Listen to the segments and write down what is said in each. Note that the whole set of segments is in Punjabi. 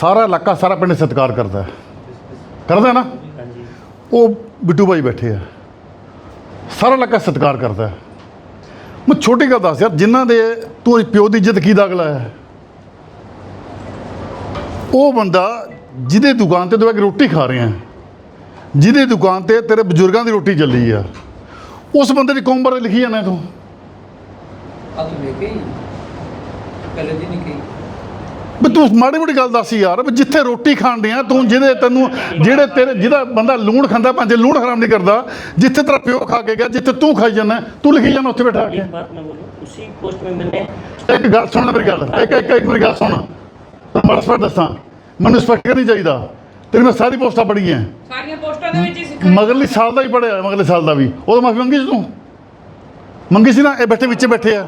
ਸਾਰਾ ਇਲਾਕਾ ਸਾਰਾ ਪਿੰਡ ਸਤਿਕਾਰ ਕਰਦਾ ਹੈ। ਕਰਦਾ ਨਾ? ਉਹ ਬਿੱਟੂ ਭਾਈ ਬੈਠੇ ਆ। ਸਾਰਾ ਇਲਾਕਾ ਸਤਿਕਾਰ ਕਰਦਾ ਹੈ। ਮੈਂ ਛੋਟੀ ਗੱਲ ਦੱਸ ਯਾਰ ਜਿਨ੍ਹਾਂ ਦੇ ਤੂੰ ਪਿਓ ਦੀ ਇੱਜ਼ਤ ਕੀ ਦਾਗ ਲਾਇਆ ਹੈ? ਉਹ ਬੰਦਾ ਜਿਹਦੇ ਦੁਕਾਨ ਤੇ ਤੂੰ ਬਹਿ ਕੇ ਰੋਟੀ ਖਾ ਰਿਹਾ ਹੈ, ਜਿਹਦੇ ਦੁਕਾਨ ਤੇ ਤੇਰੇ ਬਜ਼ੁਰਗਾਂ ਦੀ ਰੋਟੀ ਚੱਲੀ ਆ ਉਸ ਬੰਦੇ ਦੀ ਕੌਮ ਬਾਰੇ ਲਿਖੀ ਜਾਂਦਾ ਤੂੰ? ਅੱਜ ਲੈ ਕੇ ਪਹਿਲੇ ਦਿਨ ਹੀ ਕਹੀ ਵੀ ਤੂੰ ਮਾੜੀ ਮੋਟੀ ਗੱਲ ਦੱਸ ਯਾਰ ਵੀ ਜਿੱਥੇ ਰੋਟੀ ਖਾਣ ਆ ਤੂੰ ਜਿਹਦੇ ਤੈਨੂੰ ਜਿਹੜੇ ਤੇਰੇ ਜਿਹਦਾ ਬੰਦਾ ਲੂਣ ਖਾਂਦਾ ਭਾਂਜੇ ਲੂਣ ਹਰਾਮ ਨਹੀਂ ਕਰਦਾ ਜਿੱਥੇ ਤੇਰਾ ਪਿਓ ਖਾ ਕੇ ਗਿਆ ਜਿੱਥੇ ਤੂੰ ਖਾਈ ਜਾਂਦਾ ਤੂੰ ਲਿਖੀ ਜਾਂਦਾ ਉੱਥੇ ਬੈਠਾ ਕੇ। ਇੱਕ ਗੱਲ ਸੁਣ ਮੇਰੀ ਗੱਲ ਇੱਕ ਇੱਕ ਇੱਕ ਮੇਰੀ ਗੱਲ ਸੁਣ। ਮੈਂ ਸਪਸ਼ਟ ਦੱਸਾਂ ਮੈਨੂੰ ਸਪਸ਼ਟ ਨਹੀਂ ਚਾਹੀਦਾ ਤੇਰੀ ਮੈਂ ਸਾਰੀ ਪੋਸਟਾਂ ਪੜੀਆਂ ਸਾਰੀਆਂ ਪੋਸਟਾਂ ਦੇ ਵਿੱਚ ਹੀ ਸਿੱਖਿਆ ਮਗਰਲੇ ਸਾਲ ਦਾ ਹੀ ਪੜਿਆ ਮਗਰਲੇ ਸਾਲ ਦਾ ਵੀ। ਉਹ ਮਾਫੀ ਮੰਗੀ ਸੀ ਤੂੰ? ਮੰਗੀ ਸੀ ਨਾ ਇਹ ਬੈਠੇ ਵਿੱਚ ਬੈਠੇ ਆ।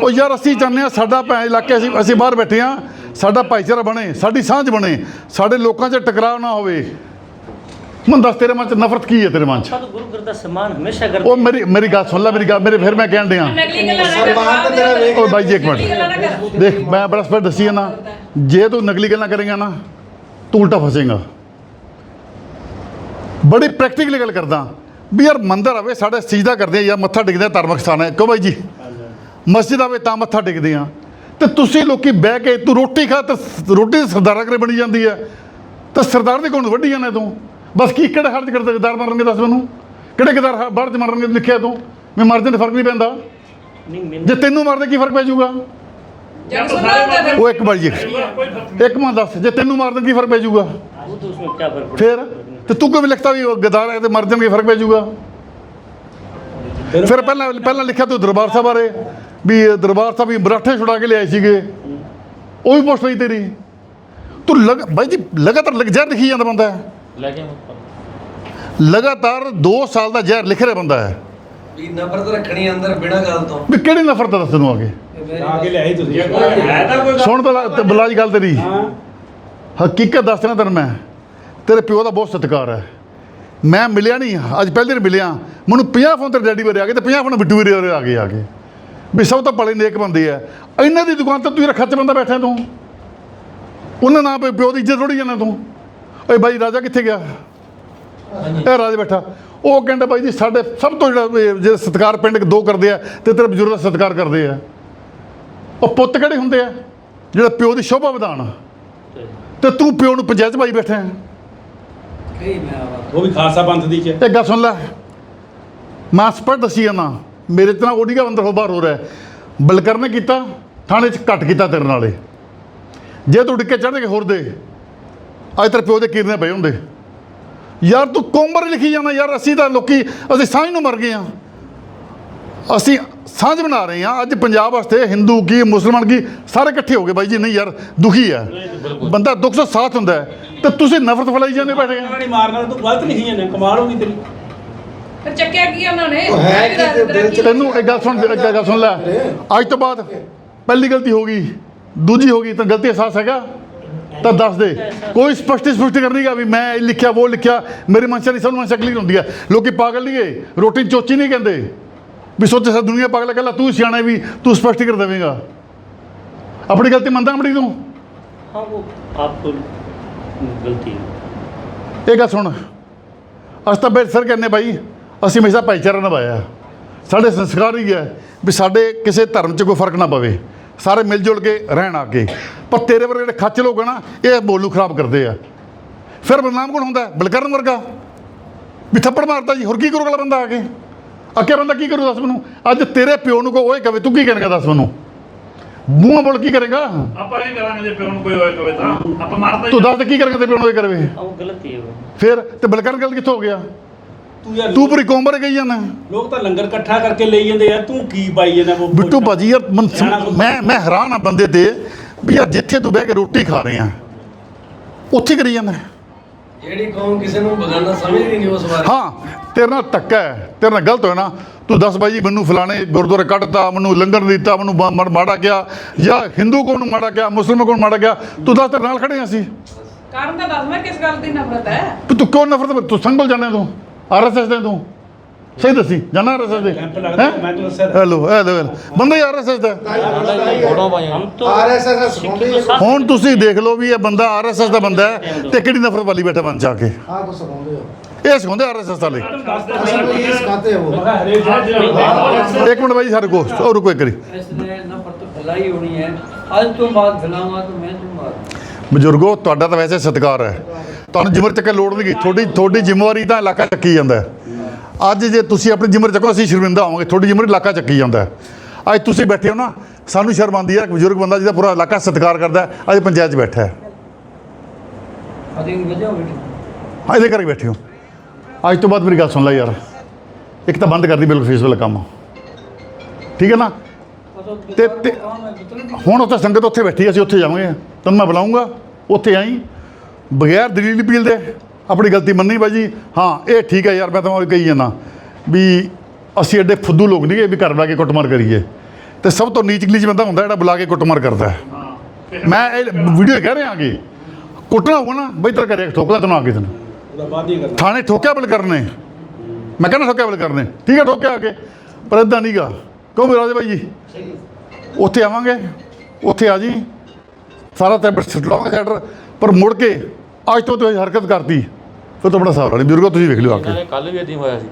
ਉਹ ਯਾਰ ਅਸੀਂ ਜਾਣਦੇ ਆ ਸਾਡਾ ਭੈ ਇਲਾਕੇ ਅਸੀਂ ਅਸੀਂ ਬਾਹਰ ਬੈਠੇ ਆ ਸਾਡਾ ਭਾਈਚਾਰਾ ਬਣੇ ਸਾਡੀ ਸਾਂਝ ਬਣੇ ਸਾਡੇ ਲੋਕਾਂ 'ਚ ਟਕਰਾਅ ਨਾ ਹੋਵੇ। ਮੈਂ ਦੱਸ ਤੇਰੇ ਮਨ 'ਚ ਨਫ਼ਰਤ ਕੀ ਹੈ ਤੇਰੇ ਮਨ 'ਚ? ਉਹ ਮੇਰੀ ਮੇਰੀ ਗੱਲ ਸੁਣ ਲੈ ਮੇਰੀ ਗੱਲ ਮੇਰੇ ਫਿਰ ਮੈਂ ਕਹਿਣ ਦਿਆਂ ਉਹ ਬਾਈ ਜੀ ਇੱਕ ਮਿੰਟ। ਦੇਖ ਮੈਂ ਬੜਾ ਸਪਸ਼ਟ ਦੱਸੀ ਜਾਂਦਾ। ਜੇ ਤੂੰ ਨਕਲੀ ਗੱਲਾਂ ਕਰੇਗਾ ਨਾ ਤੂੰ ਉਲਟਾ ਫਸੇਗਾ। ਬੜੀ ਪ੍ਰੈਕਟੀਕਲ ਗੱਲ ਕਰਦਾ। ਵੀ ਯਾਰ ਮੰਦਰ ਆਵੇ ਸਾਡੇ ਸਜਦਾ ਕਰਦੇ ਆ ਜਾਂ ਮੱਥਾ ਟੇਕਦੇ ਆ ਧਾਰਮਿਕ ਸਥਾਨ ਹੈ। ਕਹੋ ਬਾਈ ਜੀ? ਮਸਜਿਦ ਆਵੇ ਤਾਂ ਮੱਥਾ ਟੇਕਦੇ ਆ। ਤੇ ਤੁਸੀਂ ਲੋਕੀ ਬਹਿ ਕੇ ਤੂੰ ਰੋਟੀ ਖਾ ਤੇ ਰੋਟੀ ਸਰਦਾਰਾਂ ਕਰੇ ਬਣੀ ਜਾਂਦੀ ਹੈ ਤਾਂ ਸਰਦਾਰ ਦੇ ਗੁਣ ਵੱਢੀ ਜਾਂਦਾ ਤੂੰ। ਬਸ ਕੀ ਕਿਹੜਾ ਖਰਚ ਕਰਦਾ ਸਰਦਾਰ ਮਾਰਨਗੇ ਦੱਸ ਮੈਨੂੰ। ਕਿਹੜੇ ਕਿਦਾਰ ਬਾਹਰ ਚ ਮਾਰਨਗੇ ਲਿਖਿਆ ਤੂੰ? ਮੈਂ ਮਰ ਜਾਂ ਫ਼ਰਕ ਨਹੀਂ ਪੈਂਦਾ। ਜੇ ਤੈਨੂੰ ਮਾਰਦੇ ਕੀ ਫ਼ਰਕ ਪੈ ਜਾਊਗਾ? ਉਹ ਇੱਕ ਵਾਰੀ ਇੱਕ ਮਾਂ ਦੱਸ ਜੇ ਤੈਨੂੰ ਮਾਰਦੇ ਕੀ ਫ਼ਰਕ ਪੈ ਜਾਊਗਾ? ਫਿਰ? ਤੇ ਤੂੰ ਕਿਵੇਂ ਲਿਖਤਾ ਵੀ ਗਦਾਰ ਹੈ ਤੇ ਮਰ ਜਾਣਗੇ ਫ਼ਰਕ ਪੈ ਜਾਊਗਾ? ਫਿਰ ਪਹਿਲਾਂ ਪਹਿਲਾਂ ਲਿਖਿਆ ਤੂੰ ਦਰਬਾਰ ਸਾਹਿਬ ਬਾਰੇ। ਵੀ ਇਹ ਦਰਬਾਰ ਸਾਹਿਬ ਵੀ ਮਰਾਠੇ ਛੁਡਾ ਕੇ ਲਿਆਏ ਸੀਗੇ। ਉਹ ਵੀ ਪੋਸਟ ਪਈ ਤੇਰੀ। ਤੂੰ ਲਗ ਬਾਈ ਜੀ ਲਗਾਤਾਰ ਲਗ ਜ਼ਹਿਰ ਲਿਖੀ ਜਾਂਦਾ ਬੰਦਾ। ਹੈ लगे ਲਗਾਤਾਰ 2 ਸਾਲ ਦਾ ਜ਼ਹਿਰ ਲਿਖ ਰਿਹਾ ਬੰਦਾ ਹੈ। ਵੀ ਨਫ਼ਰਤ ਰੱਖਣੀ ਅੰਦਰ ਬਿਨਾਂ ਗੱਲ ਤੋਂ। ਵੀ ਕਿਹੜੀ ਨਫ਼ਰਤ ਹੈ ਦੱਸ ਤੈਨੂੰ ਆਗੇ ਆ ਕੇ ਲਿਆਈ ਤੁਸੀਂ। ਸੁਣ ਤਾਂ ਤੇ ਬਲਾਜ ਗੱਲ ਤੇਰੀ। ਹਕੀਕਤ ਦੱਸ ਰਿਹਾ ਤੈਨੂੰ ਮੈਂ। ਤੇਰੇ ਪਿਓ ਦਾ ਬਹੁਤ ਸਤਿਕਾਰ ਹੈ। ਮੈਂ ਮਿਲਿਆ ਨਹੀਂ ਅੱਜ ਪਹਿਲੇ ਦਿਨ ਮਿਲਿਆ। ਮੈਨੂੰ 50 ਫੋਨ ਤੇਰੇ ਡੈਡੀ ਬਾਰੇ ਆ ਗਏ ਤੇ 50 ਫੋਨ ਬਿੱਟੂ ਵੀਰੇ ਬਾਰੇ ਆ ਗਏ ਆ ਕੇ ਵੀ ਸਭ ਤੋਂ ਬੜੇ ਨੇਕ ਬੰਦੇ ਆ। ਇਹਨਾਂ ਦੀ ਦੁਕਾਨ ਤੇ ਤੂੰ ਜਿਹੜਾ ਖੱਚ ਬੰਦਾ ਬੈਠਾ ਤੂੰ। ਉਹਨਾਂ ਨਾਲ ਵੀ ਪਿਓ ਦੀ ਇੱਜ਼ਤ ਥੋੜੀ ਜਾਂਦਾ ਤੂੰ। ਓਏ ਬਾਈ ਰਾਜਾ ਕਿੱਥੇ ਗਿਆ? ਇਹ ਰਾਜ ਬੈਠਾ। ਉਹ ਕਹਿੰਦਾ ਬਾਈ ਜੀ ਸਾਡੇ ਸਭ ਤੋਂ ਜਿਹੜਾ ਜਿਹੜੇ ਸਤਿਕਾਰ ਪਿੰਡ ਦੋ ਕਰਦੇ ਆ ਤੇ ਤੇਰੇ ਬਜ਼ੁਰਗ ਦਾ ਸਤਿਕਾਰ ਕਰਦੇ ਆ। ਉਹ ਪੁੱਤ ਕਿਹੜੇ ਹੁੰਦੇ ਆ? ਜਿਹੜਾ ਪਿਓ ਦੀ ਸ਼ੋਭਾ ਵਧਾਉਣ। ਤੇ ਤੂੰ ਪਿਓ ਨੂੰ ਪੰਚਾਇਤ ਭਾਈ ਬੈਠਾ ਹੈ। ਕਹੀ ਮੈਂ ਆਵਾ ਉਹ ਵੀ ਖਾਲਸਾ ਪੰਥ ਦੀ ਚ ਇਹ ਗੱਲ ਸੁਣ ਲੈ। ਮੈਂ ਸਪਸ਼ਟ ਦੱਸੀ ਨਾ ਮੇਰੇ ਤੇ ਓਡੀਗਾ ਅੰਦਰ ਹੋ ਬਾਹਰ ਹੋ ਰਿਹਾ। ਹੈ। ਬਲਕਰ ਨੇ ਕੀਤਾ ਥਾਣੇ 'ਚ ਘੱਟ ਕੀਤਾ ਤੇਰੇ ਨਾਲੇ ਜੇ ਤੂੰ ਡਿੱਕੇ ਚੜ੍ਹ ਕੇ ਹੋਰ ਦੇ। ਅੱਜ ਤੇਰੇ ਪਿਓ ਦੇ ਕੀਰਨੇ ਪਏ ਹੁੰਦੇ। ਯਾਰ ਤੂੰ ਕੋਮਰ ਲਿਖੀ ਜਾਂਦਾ ਯਾਰ ਅਸੀਂ ਤਾਂ ਲੋਕੀ ਅਸੀਂ ਸਾਂਝ ਨੂੰ ਮਰ ਗਏ ਆ। ਅਸੀਂ ਸਾਂਝ ਬਣਾ ਰਹੇ ਆ। ਅੱਜ ਪੰਜਾਬ ਵਾਸਤੇ ਹਿੰਦੂ ਕੀ ਮੁਸਲਮਾਨ ਕੀ ਸਾਰੇ ਇਕੱਠੇ ਹੋ ਗਏ ਬਾਈ ਜੀ। ਨਹੀਂ ਯਾਰ ਦੁਖੀ ਹੈ ਬੰਦਾ ਦੁੱਖ ਤੋਂ ਸਾਥ ਹੁੰਦਾ ਹੈ। ਤੇ ਤੁਸੀਂ ਨਫ਼ਰਤ ਫੈਲਾਈ ਜਾਂਦੇ ਬੈਠੇ ਆ ਨਹੀਂ ਮਾਰਨਾ ਤੂੰ ਗਲਤ ਲਿਖੀ ਜਾਂਦਾ। ਕਮਾਲ ਹੋ ਗਈ ਤੇਰੀ। ਫਿਰ ਚੱਕਿਆ ਕੀ ਉਹਨਾਂ ਨੇ ਉਹ ਹੈ ਕੀ ਤੇ ਦਿਲ ਚ- ਤੈਨੂੰ ਇੱਕ ਗੱਲ ਸੁਣ ਇੱਕ ਗੱਲ ਸੁਣ ਲੈ ਅੱਜ ਤੋਂ ਬਾਅਦ ਪਹਿਲੀ ਗਲਤੀ ਹੋ ਗਈ ਦੂਜੀ ਹੋ ਗਈ ਤਾਂ ਗਲਤੀ ਅਹਿਸਾਸ ਹੈਗਾ ਤਾਂ ਦੱਸ ਦੇ ਕੋਈ ਸਪਸ਼ਟ ਸਪਸ਼ਟ ਕਰਨੀ ਗਾ ਵੀ ਮੈਂ ਇਹ ਲਿਖਿਆ ਉਹ ਲਿਖਿਆ ਮੇਰੀ ਮਨਸ਼ਾ ਨਹੀਂ ਸਭ ਨੂੰ ਮਨਸ਼ਾ ਕਲੀਅਰ ਹੁੰਦੀ ਹੈ ਲੋਕੀ ਪਾਗਲ ਨਹੀਂ ਗਏ ਰੋਟੀ ਚੋਚੀ ਨਹੀਂ ਕਹਿੰਦੇ ਵੀ ਸੋਚੇ ਸਾ ਦੁਨੀਆ ਪਾਗਲ ਹੈ ਕੱਲਾ ਤੂੰ ਸਿਆਣਾ ਹੈ ਵੀ ਤੂੰ ਸਪਸ਼ਟ ਕਰ ਦੇਵੇਂਗਾ ਆਪਣੀ ਗਲਤੀ ਮੰਨਦਾ ਆਪਣੀ ਤੂੰ हाँ वो आपको गलती है ਇਹ ਗੱਲ ਸੁਣ ਅਸੀਂ ਤਾਂ ਬੇਟ ਸਰ ਕਹਿੰਦੇ ਬਾਈ ਅਸੀਂ ਹਮੇਸ਼ਾ ਭਾਈਚਾਰਾ ਨਿਭਾਇਆ ਸਾਡੇ ਸੰਸਕਾਰ ਹੀ ਹੈ ਵੀ ਸਾਡੇ ਕਿਸੇ ਧਰਮ 'ਚ ਕੋਈ ਫ਼ਰਕ ਨਾ ਪਵੇ। ਸਾਰੇ ਮਿਲ ਜੁਲ ਕੇ ਰਹਿਣ ਆ ਕੇ। ਪਰ ਤੇਰੇ ਵਰਗੇ ਜਿਹੜੇ ਖੱਚ ਲੋਕ ਨਾ ਇਹ ਬੋਲੂ ਖਰਾਬ ਕਰਦੇ ਆ। ਫਿਰ ਬਦਨਾਮ ਕੌਣ ਹੁੰਦਾ? ਬਲਕਰਨ ਵਰਗਾ। ਵੀ ਥੱਪੜ ਮਾਰਦਾ ਜੀ ਹੋਰ ਕੀ ਕਰੂਗਾ ਬੰਦਾ ਆ ਕੇ? ਅੱਗੇ ਬੰਦਾ ਕੀ ਕਰੂ ਦੱਸ ਮੈਨੂੰ? ਅੱਜ ਤੇਰੇ ਪਿਓ ਨੂੰ ਕੋਈ ਕਵੇ ਤੂੰ ਕੀ ਕਰੇਗਾ ਦੱਸ ਮੈਨੂੰ? ਮੂੰਹ ਬੋਲ ਕੀ ਕਰੇਗਾ? ਆਪਾਂ ਕੀ ਕਰਾਂਗੇ ਜੇ ਪਿਓ ਨੂੰ ਕੋਈ ਓਏ ਕਵੇ ਤਾਂ? ਆਪਾਂ ਮਾਰਦਾ ਤੂੰ ਦੱਸ ਕੀ ਕਰੇਗਾ ਤੇ ਪਿਓ ਨੂੰ ਓਏ ਕਰਵੇ ਉਹ ਗਲਤੀ ਹੈ। ਫਿਰ ਤੇ ਬਲਕਰਨ ਗੱਲ ਕਿੱਥੋਂ ਹੋ ਗਿਆ? ਤੂੰ ਯਾਰ ਤੂੰ ਪੂਰੀ ਕੋਮਰ ਗਈ ਜਾਂਦਾ ਲੋਕ ਤਾਂ ਲੰਗਰ ਇਕੱਠਾ ਕਰਕੇ ਲਈ ਜਾਂਦੇ ਯਾਰ ਤੂੰ ਕੀ ਪਾਈ ਜਾਂਦਾ ਉਹ ਬਿੱਟੂ ਭਾਜੀ ਯਾਰ ਮਨ ਸਮ- ਮੈਂ ਮੈਂ ਹੈਰਾਨ ਆ ਬੰਦੇ ਤੇ ਵੀ ਯਾਰ ਜਿੱਥੇ ਤੂੰ ਬਹਿ ਕੇ ਰੋਟੀ ਖਾ ਰਹੇ ਆ ਉੱਥੇ ਕਰੀ ਜਾਂਦਾ। ਜਿਹੜੀ ਕੌਮ ਕਿਸੇ ਨੂੰ ਬਗਾਨਾ ਸਮਝਦੀ ਨਹੀਂ ਉਸ ਬਾਰੇ। ਹਾਂ ਤੇਰੇ ਨਾਲ ਧੱਕਾ ਹੈ ਤੇਰੇ ਨਾਲ ਗਲਤ ਹੋਇਆ ਨਾ ਤੂੰ ਦੱਸ ਬਾਈ ਜੀ ਮੈਨੂੰ ਫਲਾਣੇ ਗੁਰਦੁਆਰੇ ਕੱਢਤਾ ਮੈਨੂੰ ਲੰਗਰ ਨਹੀਂ ਦਿੱਤਾ ਮੈਨੂੰ ਬ- ਮ- ਮਾੜਾ ਗਿਆ ਜਾਂ ਹਿੰਦੂ ਕੋਲ ਨੂੰ ਮਾੜਾ ਗਿਆ ਮੁਸਲਮਾਨ ਕੋਲ ਨੂੰ ਮਾੜਾ ਗਿਆ ਤੂੰ ਦੱਸ ਤੇਰੇ ਨਾਲ ਖੜੇ ਹਾਂ ਅਸੀਂ। ਕਾਰਨ ਤਾਂ ਦੱਸ ਮੈਂ ਕਿਸ ਗੱਲ ਦੀ ਨਫ਼ਰਤ ਹੈ? ਵੀ ਤੂੰ ਕਿਉਂ ਨਫ਼ਰਤ ਤੂੰ ਸੰਗਲ ਜਾਣੇ ਤੂੰ? ਆਰਐਸਐਸ ਦੇ ਤੂੰ ਸਹੀ ਦੱਸੀ ਜਾਣਾ ਆਰਐਸਐਸ ਦੇ ਕੈਂਪ ਲੱਗਦਾ ਹੈਂ? ਮੈਂ ਤੁਹਾਨੂੰ ਦੱਸਿਆ ਹੈਲੋ ਇਹ ਲੋ ਬੰਦਾ ਹੀ ਆਰਐਸਐਸ ਦਾ हम तो ਆਰਐਸਐਸ ਸਿਖਾਉਂਦੇ सिक्की को साथ ਹੁਣ ਤੁਸੀਂ ਦੇਖ ਲਓ ਵੀ ਇਹ ਬੰਦਾ ਆਰਐਸਐਸ ਦਾ ਬੰਦਾ ਹੈ ਤੇ ਕਿਹੜੀ ਨਫ਼ਰਤ ਵਾਲੀ ਬੈਠਾ ਬਣ ਜਾ ਕੇ ਹਾਂ ਕੋ ਸਿਖਾਉਂਦੇ ਹੋ ਇਹ ਸਿਖਾਉਂਦੇ ਆਰਐਸਐਸ ਵਾਲੇ ਅਸਲ ਵਿੱਚ ਇਹ ਸਿਖਾਤੇ ਹੋ ਮੈਂ ਕਿਹਾ ਹਰੇਕ ਜਗ੍ਹਾ ਇੱਕ ਮਿੰਟ ਬਾਈ ਸਾਰੇ ਕੋ ਉਹ ਰੁਕੋ ਇੱਕ ਵਾਰੀ इसने नफरत फैलाई होनी है आज तो बात फैलाऊंगा तो मैं दूंगा ਬਜ਼ੁਰਗੋ ਤੁਹਾਡਾ ਤਾਂ ਵੈਸੇ ਸਤਿਕਾਰ ਹੈ ਤੁਹਾਨੂੰ ਜ਼ਿੰਮੇਵਾਰੀ ਚੱਕਣ ਲੋੜ ਨਹੀਂ ਤੁਹਾਡੀ ਤੁਹਾਡੀ ਜ਼ਿੰਮੇਵਾਰੀ ਤਾਂ ਇਲਾਕਾ ਚੱਕੀ ਜਾਂਦਾ ਅੱਜ ਜੇ ਤੁਸੀਂ ਆਪਣੀ ਜ਼ਿੰਮੇਵਾਰੀ ਚੱਕੋ ਅਸੀਂ ਸ਼ਰਮਿੰਦਾ ਹੋਵਾਂਗੇ। ਤੁਹਾਡੀ ਜ਼ਿੰਮੇਵਾਰੀ ਇਲਾਕਾ ਚੱਕੀ ਜਾਂਦਾ ਅੱਜ ਤੁਸੀਂ ਬੈਠੇ ਹੋ ਨਾ ਸਾਨੂੰ ਸ਼ਰਮ ਆਉਂਦੀ ਹੈ ਕਿ ਬਜ਼ੁਰਗ ਬੰਦਾ ਜਿਹਦਾ ਪੂਰਾ ਇਲਾਕਾ ਸਤਿਕਾਰ ਕਰਦਾ ਅੱਜ ਪੰਚਾਇਤ 'ਚ ਬੈਠਾ ਹੈ। ਇਹਦੇ ਕਰਕੇ ਬੈਠੇ ਹੋ। ਅੱਜ ਤੋਂ ਬਾਅਦ ਮੇਰੀ ਗੱਲ ਸੁਣ ਲੈ ਯਾਰ। ਇੱਕ ਤਾਂ ਬੰਦ ਕਰ ਦੀ ਬਿਲਕੁਲ ਫੀਸ ਵਾਲਾ ਕੰਮ ਠੀਕ ਹੈ ਨਾ? ਤੇ ਹੁਣ ਉੱਥੇ ਸੰਗਤ ਉੱਥੇ ਬੈਠੀ ਅਸੀਂ ਉੱਥੇ ਜਾਵਾਂਗੇ। ਤੁਹਾਨੂੰ ਮੈਂ ਬੁਲਾਉਂਗਾ ਉੱਥੇ ਆਈ। ਬਗੈਰ ਦਲੀਲ ਅਪੀਲ ਦੇ ਆਪਣੀ ਗਲਤੀ ਮੰਨੀ ਬਾਜੀ। ਹਾਂ ਇਹ ਠੀਕ ਹੈ ਯਾਰ ਮੈਂ ਤੁਹਾਨੂੰ ਕਹੀ ਜਾਂਦਾ ਵੀ ਅਸੀਂ ਐਡੇ ਫੁੱਦੂ ਲੋਕ ਨਹੀਂ ਵੀ ਘਰ ਬਾ ਕੇ ਕੁੱਟਮਾਰ ਕਰੀਏ। ਤੇ ਸਭ ਤੋਂ ਨੀਚ ਨੀਚ ਬੰਦਾ ਹੁੰਦਾ ਜਿਹੜਾ ਬੁਲਾ ਕੇ ਕੁੱਟਮਾਰ ਕਰਦਾ ਹੈ। ਮੈਂ ਇਹ ਵੀਡੀਓ ਕਹਿ ਰਿਹਾ ਕਿ ਕੁੱਟਣਾ ਹੋਊਗਾ ਨਾ ਬਈ ਤੇਰਾ ਕਰੇ ਠੋਕਦਾ ਤੈਨੂੰ ਆ ਕੇ ਤੈਨੂੰ ਥਾਣੇ ਠੋਕਿਆ ਬਲ ਕਰਨੇ। ਮੈਂ ਕਹਿੰਦਾ ਠੋਕਿਆ ਬਲ ਕਰਨੇ। ਠੀਕ ਹੈ ਠੋਕਿਆ ਆ ਕੇ। ਪਰ ਇਦਾਂ ਨਹੀਂਗਾ ਕਿਉਂ ਵੀ ਰਾਜੇ ਬਾਈ ਜੀ? ਉੱਥੇ ਆਵਾਂਗੇ। ਉੱਥੇ ਆ ਜੀ। ਸਾਰਾ ਤੇ ਲਾਵਾਂਗੇ ਸੈਂਟਰ ਪਰ ਮੁੜ ਕੇ ਅੱਜ ਤੋਂ ਤੁਸੀਂ ਹਰਕਤ ਕਰਤੀ ਫਿਰ ਤੋਂ ਬੜਾ ਸਾਰਾ ਨਹੀਂ ਬਜ਼ੁਰਗੋ ਤੁਸੀਂ ਵੇਖ ਲਿਓ ਆ ਕੇ ਕੱਲ ਵੀ ਇਦਾਂ ਹੋਇਆ ਸੀ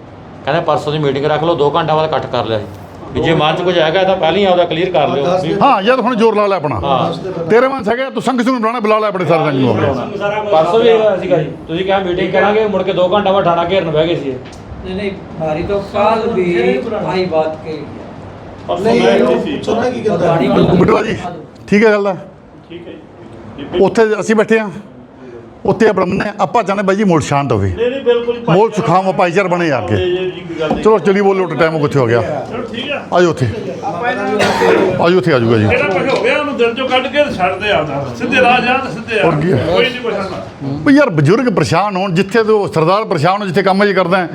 ਕਹਿੰਦੇ ਪਰਸੋਂ ਦੀ ਮੀਟਿੰਗ ਰੱਖ ਲਓ 2 ਘੰਟਾ ਬਾਅਦ ਇਕੱਠ ਕਰ ਲਿਆ ਸੀ ਵੀ ਜੇ ਮਨ ਚ ਕੁਝ ਹੈਗਾ ਤਾਂ ਪਹਿਲਾਂ ਹੀ ਆਪਦਾ ਕਲੀਅਰ ਕਰ ਲਿਓ ਵੀ ਹਾਂ ਜਦ ਹੁਣ ਜ਼ੋਰ ਲਾ ਲੈ ਆਪਣਾ ਤੇਰੇ ਮਨ ਹੈਗਾ ਤੂੰ ਸੰਗ ਨੂੰ ਬੁਲਾਣਾ ਬੁਲਾ ਲੈ ਆਪਣੇ ਸਾਰੇ ਸੰਗ ਨੂੰ ਆਪਣੇ। ਪਰਸੋਂ ਵੀ ਹੋਇਆ ਸੀਗਾ ਜੀ ਤੁਸੀਂ ਕਿਹਾ ਮੀਟਿੰਗ ਕਰਾਂਗੇ ਮੁੜ ਕੇ 2 ਘੰਟਾ ਬਾਅਦ ਠਾਣਾ ਘੇਰਨ ਬਹਿ ਗਏ ਸੀ ਇਹ। नहीं नहीं हमारी तो काल भी आई बात कही ਪਰਸੋਂ ਨਹੀਂ ਮੈਂ ਉਹ ਇੱਥੇ ਸੀ ਪੁੱਛੋ ਨਾ ਕੀ ਕਹਿੰਦਾ गाड़ी को ਬਿਟਵਾ ਜੀ ਠੀਕ ਹੈ ਗੱਲ ਆ ਠੀਕ ਹੈ ਜੀ ਉੱਥੇ ਅਸੀਂ ਬੈਠੇ ਆ ਉੱਥੇ ਆਪਣਾ ਮੰਨੇ ਆਪਾਂ ਚਾਹੁੰਦੇ ਬਾਈ ਜੀ ਮੂਡ ਸ਼ਾਂਤ ਹੋਵੇ। ਨਹੀਂ ਨਹੀਂ ਬਿਲਕੁਲ ਮੋਲ ਸੁਖਾਮ ਭਾਈਚਾਰ ਬਣੇ ਆ ਕੇ ਚਲੋ ਚਲੀ ਬੋਲੋ ਟਾਈਮ ਕਿੱਥੇ ਹੋ ਗਿਆ? ਚਲੋ ਠੀਕ ਆ। ਆਜੋ ਉੱਥੇ। ਆਜੋ ਉੱਥੇ ਆਜੂਗਾ ਜੀ। ਜਿਹੜਾ ਕੁਝ ਹੋ ਗਿਆ ਉਹਨੂੰ ਦਿਲ ਚੋਂ ਕੱਢ ਕੇ ਛੱਡ ਦੇ ਆਪਦਾ। ਸਿੱਧੇ ਰਾਹ ਜਾ ਸਿੱਧੇ ਆ? ਕੋਈ ਨਹੀਂ ਕੁਛ ਵੀ ਯਾਰ ਬਜ਼ੁਰਗ ਪਰੇਸ਼ਾਨ ਹੋਣ ਜਿੱਥੇ ਤੋਂ ਸਰਦਾਰ ਪਰੇਸ਼ਾਨ ਹੋ ਜਿੱਥੇ ਕੰਮ ਜੀ ਕਰਦਾ ਹੈ।